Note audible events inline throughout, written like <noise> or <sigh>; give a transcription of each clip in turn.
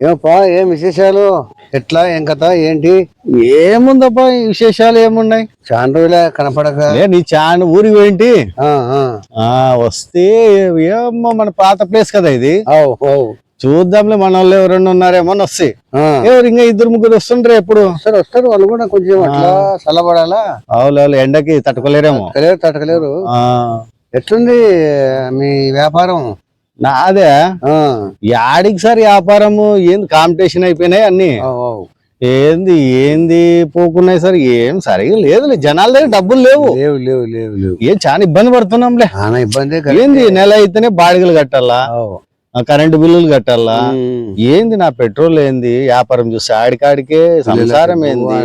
ఏమప్పా ఏం విశేషాలు ఎట్లా ఏం కథ ఏంటి ఏముందబ్బా ఈ విశేషాలు ఏమున్నాయి రోజులే కనపడక నీ చాన్ ఊరికి పోయింటి? ఆ, ఆ. ఆ వస్తే ఏమో మన పాత ప్లేస్ కదా ఇది. చూద్దాంలే మన వాళ్ళు ఎవరన్నా ఉన్నారేమో అని వస్తాయి. ఎవరు ఇంకా ఇద్దరు ముగ్గురు వస్తుండ్రే ఎప్పుడు? వస్తారు వస్తారు వాళ్ళు కూడా కొంచెం అట్లా చల్లబడాలా? అవును ఎండకి తట్టుకోలేరేమో. తట్టకలేరు ఎట్లుంది మీ వ్యాపారం? నాదే. ఆ, యాడికి సార్ వ్యాపారము? ఏంది కాంపిటీషన్ అయిపోయినాయి అన్ని. ఏంది ఏంది పోకున్నాయి సార్? ఏం సరిగా లేదు జనాల దగ్గర డబ్బులు లేవు. లేవు లేవు లేవు లేవు. ఏం చాలా ఇబ్బంది పడుతున్నాంలే. ఇబ్బంది ఏంది నెల అయితేనే బాడిగలు కట్టాలా? కరెంటు బిల్లులు కట్టాలా? ఏంది నా పెట్రోల్ ఏంది? వ్యాపారం చూస్తే ఆడికాడికే సంసారం ఏంది?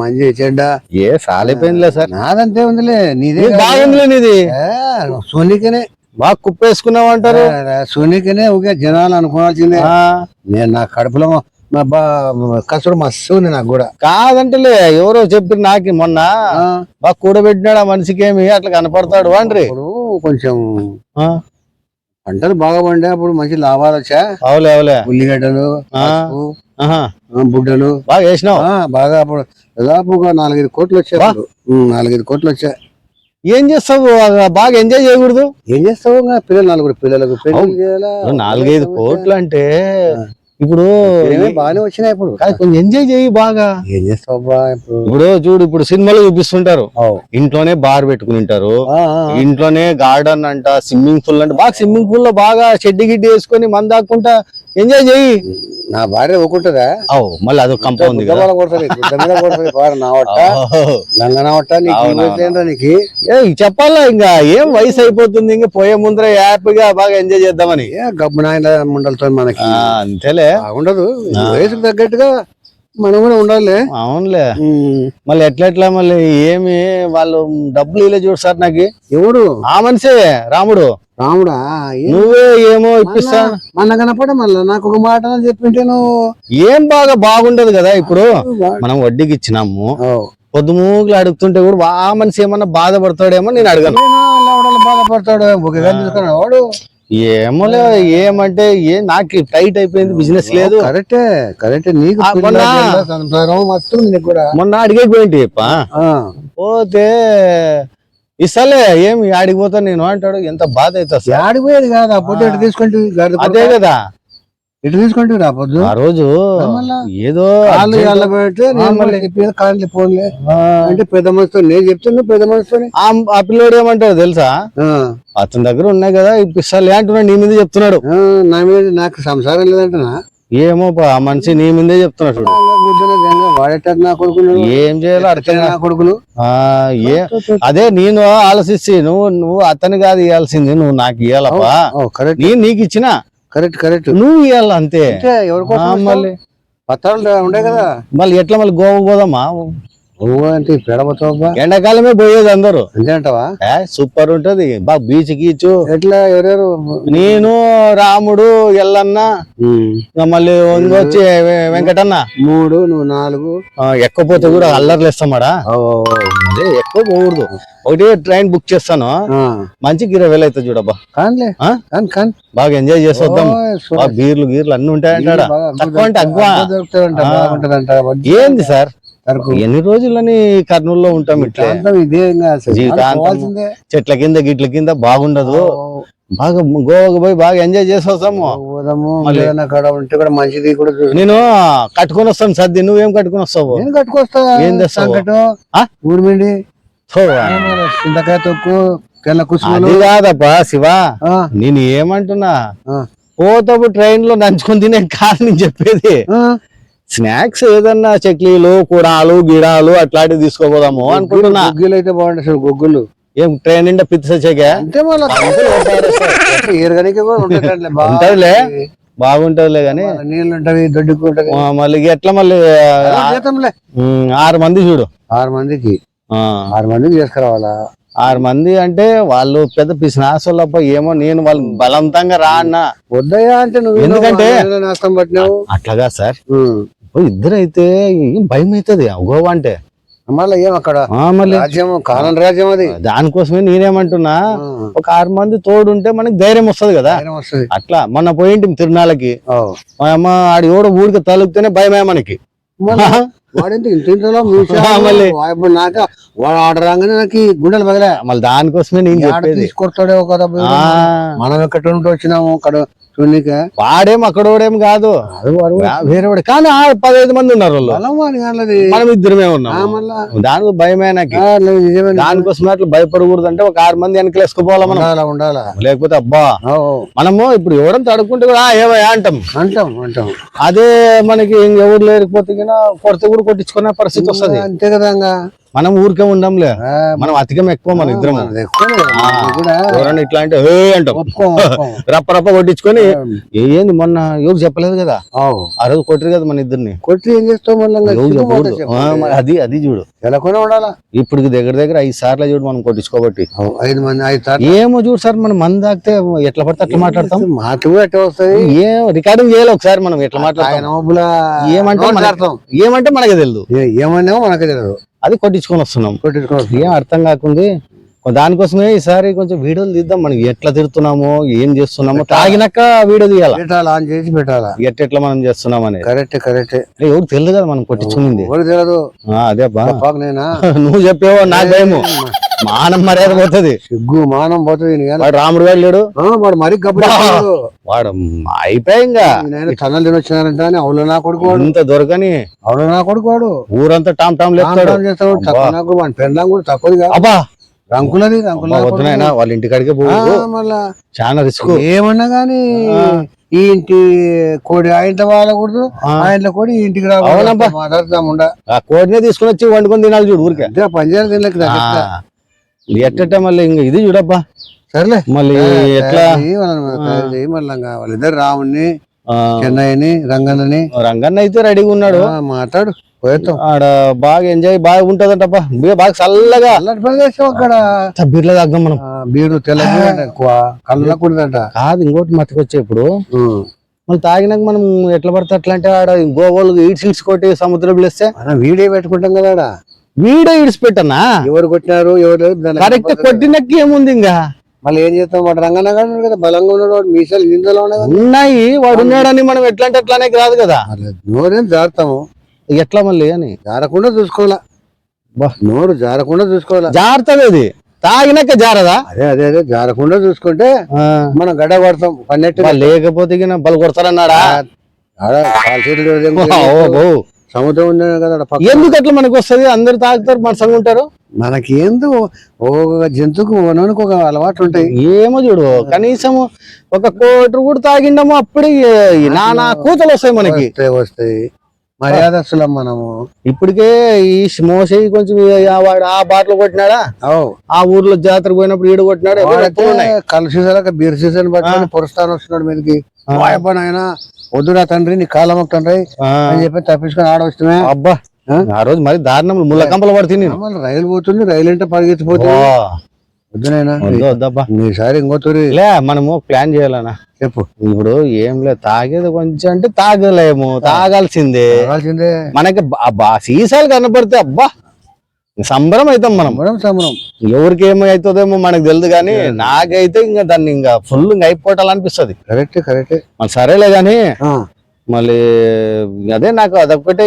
మంచి చెడ్డ ఏ సాలిపోయిందిలే సార్. నాదంతే ఉందిలే నీదే బాగుందిలే నీది. సోనికనే. బాగా కుప్పేసుకున్నావు అంటారు. సోనికనే ఒక జనాలు అనుకోవాల్సిందే. ఆ, నేను నా కడుపులో కసుడు మస్తు ఉంది నాకు కూడా. కాదంటలే ఎవరో చెప్పి నాకు మొన్న. బాగా కూడబెట్టినాడు ఆ మనిషికి ఏమి అట్లా కనపడతాడు అండ్రి. కొంచెం పంటలు బాగా పండే అప్పుడు మంచి లాభాలు వచ్చా? అవులే అవులే. ఉల్లిగడ్డలు బుడ్డలు. బాగా వేసినావు? బాగా అప్పుడు దాదాపుగా నాలుగైదు కోట్లు వచ్చాయి నాలుగైదు కోట్లు వచ్చాయి. ఏం చేస్తావు? బాగా ఎంజాయ్ చేయకూడదు? ఏం చేస్తావు? పిల్లలు నలుగురు పిల్లలకు నాలుగైదు కోట్లు అంటే ఇప్పుడు బాగానే వచ్చినాయి ఇప్పుడు. కొంచెం ఎంజాయ్ చేయి బాగా. ఏం చేస్తావు ఇప్పుడు? చూడు ఇప్పుడు సినిమాలు చూపిస్తుంటారు. ఇంట్లోనే బార్ పెట్టుకుని ఉంటారు. ఇంట్లోనే గార్డెన్ అంట స్విమ్మింగ్ పూల్ అంట. బాగా స్విమ్మింగ్ పూల్లో బాగా షెడ్డి గిడ్డి వేసుకొని మంద దాక్కుంటా ఎంజాయ్ చేయి. నా భార్య ఒక్కుంటుందా అవు మళ్ళీ అదో కంప ఉంది కదా. గుడ్డ కొడుతుంది గుడ్డ మీద కొడుతుంది భార్య నా వట్ట వట్ట నీకు నీకు? చెప్పాలా ఇంకా? ఏం వయసు అయిపోతుంది ఇంకా? పోయే ముందర హ్యాపీగా బాగా ఎంజాయ్ చేద్దామని. గబ్బు నాయన ముండలతో మనకి. అంతేలే. బాగుండదు. వయసుకు తగ్గట్టుగా మనం కూడా ఉండాలి అవునులే. మళ్ళీ ఎట్లా ఎట్లా మళ్ళీ ఏమి వాళ్ళు డబ్బులు ఇలా చూడు సార్ నాకు. ఎవడు? ఆ మనిషే రాముడు. రాముడా? నువ్వే ఏమో ఇప్పిస్తా. మన కనపడ మళ్ళీ నాకు ఒక మాట చెప్పింటే నువ్వు. ఏం బాగా బాగుండదు కదా ఇప్పుడు? మనం వడ్డీకి ఇచ్చినాము. ఓ. పొద్దుమూగులు అడుగుతుంటే కూడా ఆ మనిషి ఏమన్నా బాధపడతాడేమో నేను అడగను. బాధపడతాడు? ఒక వాడు. ఏమోలే ఏమంటే ఏ నాకు టైట్ అయిపోయింది బిజినెస్ లేదు. కరెక్టే కరెక్టే నీకు మొన్న- అడిగే పోయింటి పోతే ఇస్తలే ఏం ఆడికి పోతా నేను అంటాడు ఎంత బాధ అవుతుంది సార్. యాడికి పోయేది కాదు ఆ తీసుకుంటే అదే కదా. ఎటు తీసుకుంటే రా పొద్దు ఆ రోజు? ఏదో urgent- ఎల్ల పెడితే నేను మళ్ళీ. చెప్పేది ఆ, అంటే పెద్ద మనిషితో నేను చెప్తున్నా పెద్ద మనిషితో ఆ పిల్లోడు ఏమంటాడు తెలుసా? అతని దగ్గర ఉన్నాయి కదా ఇప్పిస్తాలే అంటున్నాడు నీ మీద చెప్తున్నాడు. నా మీద నాకు సంసారం లేదంటనా? ఏమో ఆ మనిషి నీ మీదే చెప్తున్నాడు చూడు. నా కొడుకును? ఏం చేయాలో అర్థం నా కొడుకులు ఆ, ఏ అదే నేను ఆలోచిస్తే నువ్వు నువ్వు అతని కాదు ఇవ్వాల్సింది నువ్వు నాకు ఇవ్వాలప్పా కరెక్ట్ నేను నీకు ఇచ్చిన? Correct correct. నువ్వు ఇవ్వాలి అంతే. ఎవరి కోసం మళ్ళీ పత్రాలు ఉండే కదా. మళ్ళీ ఎట్లా మళ్ళీ గోవా పోదామా? నువ్వు అంటే పెడబోతావా ఎండాకాలమే పోయేది అందరూ. అంతే అంటావా? ఏ, సూపర్ ఉంటది. బాగా బీచ్ గీచు ఎట్లా ఎవరెవరు? నేను రాముడు ఎల్లన్న మళ్ళీ వచ్చి వెంకటన్న. మూడు నువ్వు నాలుగు. ఎక్కపోతే కూడా అల్లర్లు ఇస్తామాడా. అదే ఎక్కువ పోకూడదు. ఒకటి ట్రైన్ బుక్ చేస్తాను. మంచికి ఇరవై వేలు అవుతుంది చూడబ్బా. కానిలే? కాని కాని. బాగా ఎంజాయ్ చేసి వద్దాం బీర్లు గీర్లు అన్ని ఉంటాయంటాడా తక్కువ అంటే వడ్డీ ఏంది సార్. ఎన్ని రోజులని కర్నూలులో ఉంటాం ఇట్లే. చెట్ల కింద గిట్ల కింద బాగుండదు. బాగా గోవాకు పోయి బాగా ఎంజాయ్ చేసి వస్తాము పోదాము. మళ్ళీ. ఏదైనా కాడ ఉంటే కూడా మంచిది కూడా నేను కట్టుకొని వస్తాను సర్ది. నువ్వేం కట్టుకొని వస్తావు? నేను కట్టుకొస్తా. ఏం తెస్తావు? సంకటం. ఆ? ఊరిమిండి థో, చింతకాయ తొక్కు అది కాదప్పా శివ. నేను ఏమంటున్నా? ఆ. పోతప్పుడు ట్రైన్లో నంచుకొని తినే కాదు నేను చెప్పేది. స్నాక్స్ ఏదన్నా చక్లీలు కూడాలు గిడాలు అట్లాంటివి తీసుకోపోదాము అనుకుంటున్నా. గుగ్గిలు అయితే బాగుంటాయి చూడు గుగ్గులు. ఏం ట్రైన్ నిండా పిత్తి ఉంటదిలే. బాగుంటదిలే గాని. నీళ్ళు ఉంటది ఆ, మళ్ళీ ఎట్లా మళ్ళీ ఆరు మంది చూడు. ఆరు మందికి. ఆరు మందికి చేసుకురావాలా ఆరు మంది అంటే వాళ్ళు పెద్ద పిసినాసోళ్ళప్ప ఏమో నేను వాళ్ళు బలవంతంగా రా అన్న. వద్దయ్యా అంటే నువ్వు ఎందుకంటే- అట్లాగా సార్. ఉమ్. ఇద్దరు అయితే భయం అవుతుంది గోవా అంటే. మళ్ళీ ఏం అక్కడ? రాజ్యం కాలం రాజ్యం అది. దానికోసమే నేనేమంటున్నా ఒక ఆరు మంది తోడుంటే మనకి ధైర్యం వస్తది కదా. అట్లా మొన్న పోయింటి తిరునాళ్ళకి. మా అమ్మ ఆడి ఎవడో ఊరికి తలుపుతేనే భయమే మనకి. నాక గుండెలు పగలే మళ్ళీ దానికోసమే నేను తీసుకొస్తాడే ఆ. మనం ఎక్కడ ఉంటూ వచ్చినాము? అక్కడ వాడేం అక్కడోడేం కాదు. అది వాడు వేరే వాడు. కానీ ఆ పదహైదు మంది ఉన్నారు మనం ఇద్దరమే ఉన్నాం దానికి భయమే నాకు. దానికోసం అట్లా భయపడకూడదు అంటే ఒక ఆరు మంది వెనకలు వేసుకోపోవాలా మనం. ఉండాలా ఉండాలా? లేకపోతే అబ్బా. మనము ఇప్పుడు ఎవరైనా తడుకుంటే కూడా "ఆ, ఏవయ్యా అంటాం. అంటాం అంటాం. అదే మనకి ఇంకెవరు లేకపోతే కొడితే కూడా కొట్టించుకునే పరిస్థితి వస్తది. అంతే కదా. మనం ఊరికే ఉండంలే. మనం అతికం ఎక్కువ మన ఇద్దరం మనది ఎక్కువ కదా, మనది కూడా. ఎవరైనా ఇట్లా అంటే. అంటాం. రప్ప రప్ప కొట్టించుకొని ఏంది మొన్న ఎవరు చెప్పలేదు కదా. ఆ రోజు కొట్టరు కదా మన ఇద్దరిని? కొట్టి ఏం చేస్తావు అది అది చూడు. ఇప్పుడు దగ్గర దగ్గర ఐదు సార్లు చూడు మనం కొట్టించుకోబట్టి. ఐదు మంది ఐదు సార్లు. ఏమో చూడు సార్ మనం మంది తాగితే ఎట్లా పడితే అట్లా మాట్లాడతాం. మాటలు అట్టే వస్తాయి? ఏం రికార్డింగ్ చేయాలి ఒకసారి మనం ఎట్లా మాట్లాడతాం. ఏమంటే. ఏమంటే మనకి తెలియదు ఏ- ఏమన్నామో మనకే తెలియదు అది కొట్టించుకొని వస్తున్నాం. కొట్టించుకోవచ్చు ఏం అర్థం కాకుంది? దానికోసమే ఈసారి కొంచెం వీడియోలు తీద్దాం. మనం ఎట్లా తిరుగుతున్నామో ఏం చేస్తున్నామో తాగినాక వీడియో తీయాలా? పెట్టాలా? ఆన్ చేసి పెట్టాలా? ఎట్టెట్లా మనం చేస్తున్నాం అనేది? Correct correct. ఎవరు తెలియదు కదా మనం కొట్టించుకునింది? ఎవరు తెలియదు? అదే బా పాప నేనా? <laughs> నువ్వు చెప్పేవో నాకు భయము. మానం మర్యాద పోతుంది. సిగ్గు మానం పోతుంది. వాడు రాముడు గారు లేడు. వాడు మరీ వాడు అయిపోయి ఇంకా. తనలు తినొచ్చినారంట అవును నా కొడుకు ఇంత దొరకని అవును నా కొడుకు వాడు. ఊరంతా టామ్ టామ్ లేస్తాడు తక్కువ పెండం కూడా తక్కువది కాదు. అబ్బా. రంకులది రంకుల వద్దునైనా వాళ్ళ ఇంటికాడికే పోవు. మళ్ళా. చాలా రిస్క్. ఏమన్నా గాని ఈ ఇంటి కోడి ఆ ఇంట్లో వాళ్ళకూడదు ఆ. ఇంట్లో కోడి ఈ ఇంటికి అవునబ్బా. రాకూడదు మాట్లాడతాం ఉండ. ఆ కోడినే తీసుకుని వచ్చి వండుకొని తినాలి చూడు ఊరికే. తినలేక ఆ, ఎట్టట మళ్ళీ ఇంకా ఇది చూడబ్బా. సర్లే. మళ్ళీ ఎట్లా? మళ్ళా వాళ్ళిద్దరు రాముని చెన్నైని రంగన్నని. రంగన్న అయితే రెడీగా ఉన్నాడు. మాట్లాడు పోయేస్తాం ఆడ బాగా ఎంజాయ్ బాగా ఉంటదంటబ్బా. బీ- బాగా చల్లగా. అక్కడ. బీర్లో తాగుదాం మనం. బీరు తెల్ల బీరు అంట ఎక్కువ కళ్ళ కుడిదంట కాదు ఇంకోటి మట్టుకొచ్చే ఇప్పుడు మళ్ళీ తాగినాక మనం ఎట్లా పడితే అట్లా అంటే ఆడ గోవాలు ఈడ్స్ ఈడ్స్ కొట్టి సముద్రం లేస్తే మనం వీడియో పెట్టుకుంటాం కదా వీడే ఇడిచిపెట్టనా ఎవరు కొట్టినారు ఎవరు కరెక్ట్ కొట్టినకి ఏముంది ఇంకా? మళ్ళీ ఏం చేస్తాం? వాడు రంగన్న గారు కదా బలంగా ఉన్నాడు వాడు మీసాలు నిందలో ఉన్నాయి కదా. వాడు ఉన్నాడని మనం ఎట్లా అంటే అట్లానే రాదు కదా. పర్లేదు. నోరేం జారుతాము. ఎట్లా మళ్ళీ అని? జారకుండా చూసుకోవాలా. నోరు జారకుండా చూసుకోవాలా. జారుతుంది తాగినాక జారదా? అదే అదే అదే జారకుండా చూసుకుంటే మనం గడ్డ పడతాం పన్నెట్టు లేకపోతే బలు కొడతారన్నాడా? సముద్రం ఉంది కదా ఆడ పక్కన. ఎందుకు అట్లా మనకు వస్తుంది? అందరు తాగుతారు మనసంగా ఉంటారు. మనకి ఏందో ఒక్కొక్క జంతువుకు ఒక అలవాటు ఉంటాయి. ఏమో చూడు కనీసం ఒక కోటి కూడా తాగిండము అప్పుడే ఈ నానా కూతలు వస్తాయి మనకి. వస్తాయి వస్తాయి. మర్యాదస్తులం మనము. ఇప్పటికే ఈ మోసే కొంచెం ఈ- ఆ వాడు ఆ బాటలు కొట్టినాడా? అవు. ఆ ఊర్లో జాతర పోయినప్పుడు ఈడు కొట్టినాడు వాడైతే సీజన్ బీర్ సీజన్ పట్టుకొని పొరుస్తాను వస్తున్నాడు మీదకి. ఆ. వద్దురా తండ్రి నీ కాలం తండ్రి అని చెప్పి తప్పించుకొని ఆడవచ్చుమే అబ్బా ఆ? రోజు మరి దారుణం ముళ్ళ కంపలు పడుతుంది రైలు పోతుంది రైలు అంటే పరిగెత్తిపోతుంది ఓ, వద్దునైనా వద్దు వద్దబ్బా. ఈసారి ఇంకో తూరి. లే మనము ప్లాన్ చేయాలనా? చెప్పు. ఇప్పుడు ఏం లేదు తాగేది కొంచెం అంటే తాగలేము తాగాల్సిందే. మనకి సీసాలు కనపడితే అబ్బా సంబరం అవుతాం మనం. సంబరం సంబరం. ఎవరికి ఏమో అవుతుందేమో మనకు తెలియదు కానీ నాకైతే ఇంకా దాన్ని ఇంకా ఫుల్ ఇంకా అయిపోవటాలనిపిస్తుంది కరెక్ట్ కరెక్ట్. మరి సరేలే కానీ మళ్ళీ అదే నాకు అదొక్కటే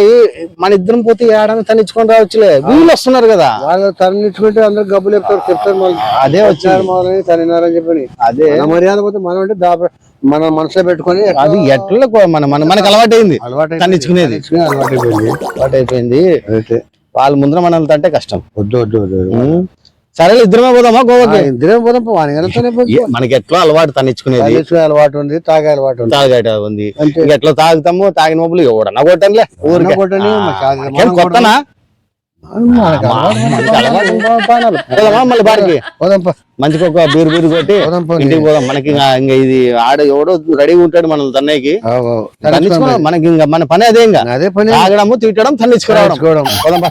మన ఇద్దరం పోతే ఏడాది తనిచ్చుకొని రావచ్చులే. వీళ్ళు వస్తున్నారు కదా. వాళ్ళు తరలించుకుంటే అందరు గబ్బులు చెప్తారు చెప్తారు మళ్ళీ. అదే వచ్చారు మామూలు తనినారని చెప్పని. అదే. మన మర్యాద పోతే మనం అంటే దాప మన మనసులో పెట్టుకొని అది ఎట్లా మన మన మనకు అలవాటైంది. అలవాటు తన్నించుకునేది. అలవాటు అయిపోయింది అలవాటు అయిపోయింది వాళ్ళ ముందర మనల్ని అంటే కష్టం. వద్దు వద్దు వద్దు ఉం. సరేలే ఇద్దరమే పోదామా గోవాకి? ఇద్దరేం పోదాం మనకి ఎట్లా అలవాటు తనిచ్చుకునేది అలవాటు ఉంది తాగే అలవాటు ఉంది. తాగేట ఉంది. ఎట్లా తాగుతాము తాగిన మబ్బులు ఎవడన్నా కొట్టంలే. ఊరికే. మనం కొత్తనా? మంచిగా ఒక బీరు బీరు కొట్టి. ఇంటికి పోదాం. మనకి ఇంకా ఇది ఆడ ఎవడో రెడీగా ఉంటాడు మనల్ని తన్నయ్యకి. మనకి ఇంకా మన పని అదే ఇంకా. అదే పని. తాగడము తిట్టడం తన్నించుకోవడం. పోదాం పా